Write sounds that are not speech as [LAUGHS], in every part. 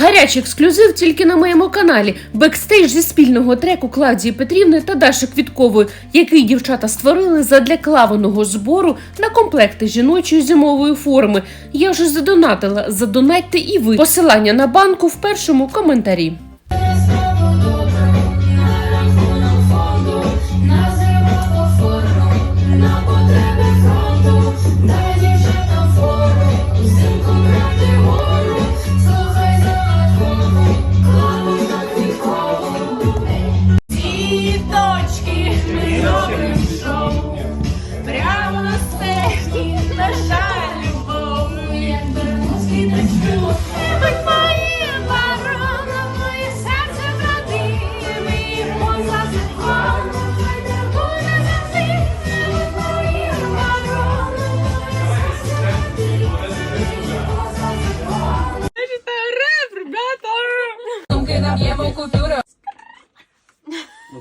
Гарячий ексклюзив тільки на моєму каналі. Бекстейдж зі спільного треку Клавдії Петрівни та Даші Квіткової, який дівчата створили задля клаваного збору на комплекти жіночої зимової форми. Я вже задонатила. Задонатьте і ви. Посилання на банку в першому коментарі.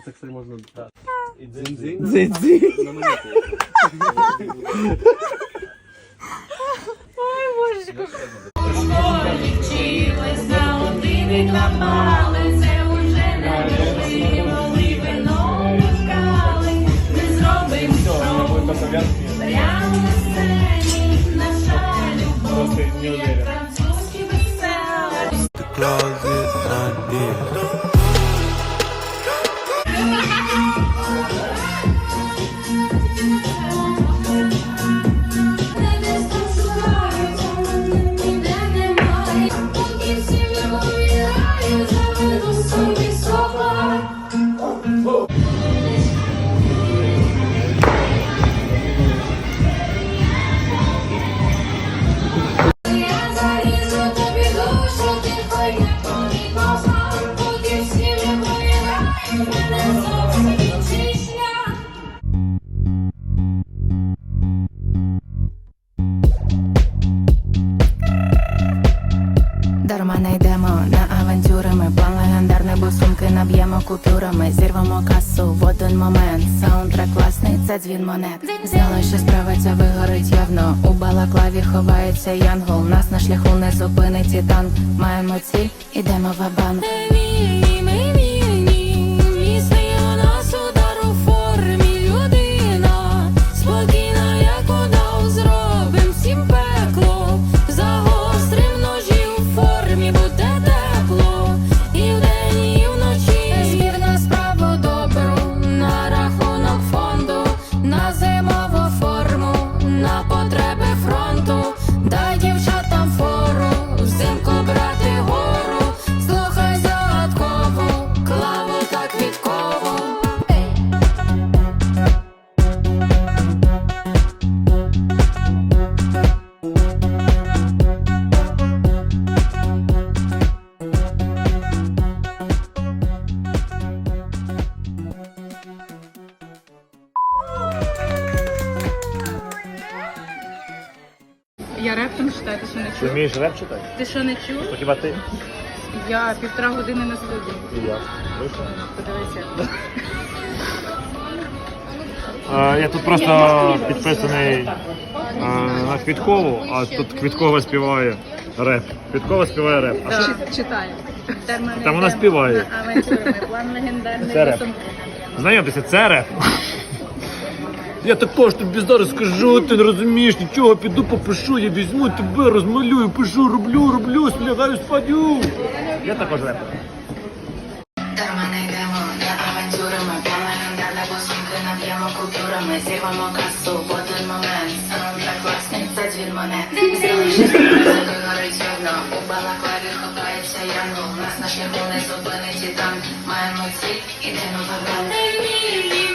Ну це кстати можна так. І дзинь-дзинь. Дзинь-дзинь. На монету. школі вчились на один і це уже не важливо, ми вино пускали, ми зробимо Дарма не йдемо на авантюри, ми план легендарний, бо сумки наб'ємо купюрами, зірвемо касу в один момент. Саундтрек класний, це дзвін монет. Знала, що справиться, вигорить явно. У балаклаві ховається янгол. Нас на шляху не зупинить і танк. Маємо ціль, ідемо в банк на потреби Я рептом читаю, ти що не Ти чув? вмієш реп читати? Ти що не чув? То хіба ти? Я півтора години на студії. І я. Подивися. [LAUGHS] Е, Я тут просто підписаний е, на Квіткову, а тут Квіткова співає реп. Квіткова співає реп. А що? Чи- Читаю. Там вона співає. на План легендарний. Це реп. висом- Знайомтеся, це реп. Я також тобі зараз скажу, ти не розумієш нічого, піду попишу, я візьму тебе, розмалюю, пишу, роблю, роблю, слягаю, спадю. Я також реп. Дарма не на авантюри, ми план легендарний, бо сумки наб'ємо зірвемо касу в один момент. Саундтрек класний, це дзвін монет. Залишись музики горить явно, у балаклаві ховається янгол. Нас на шляху не зупинить і там маємо ціль, ідемо в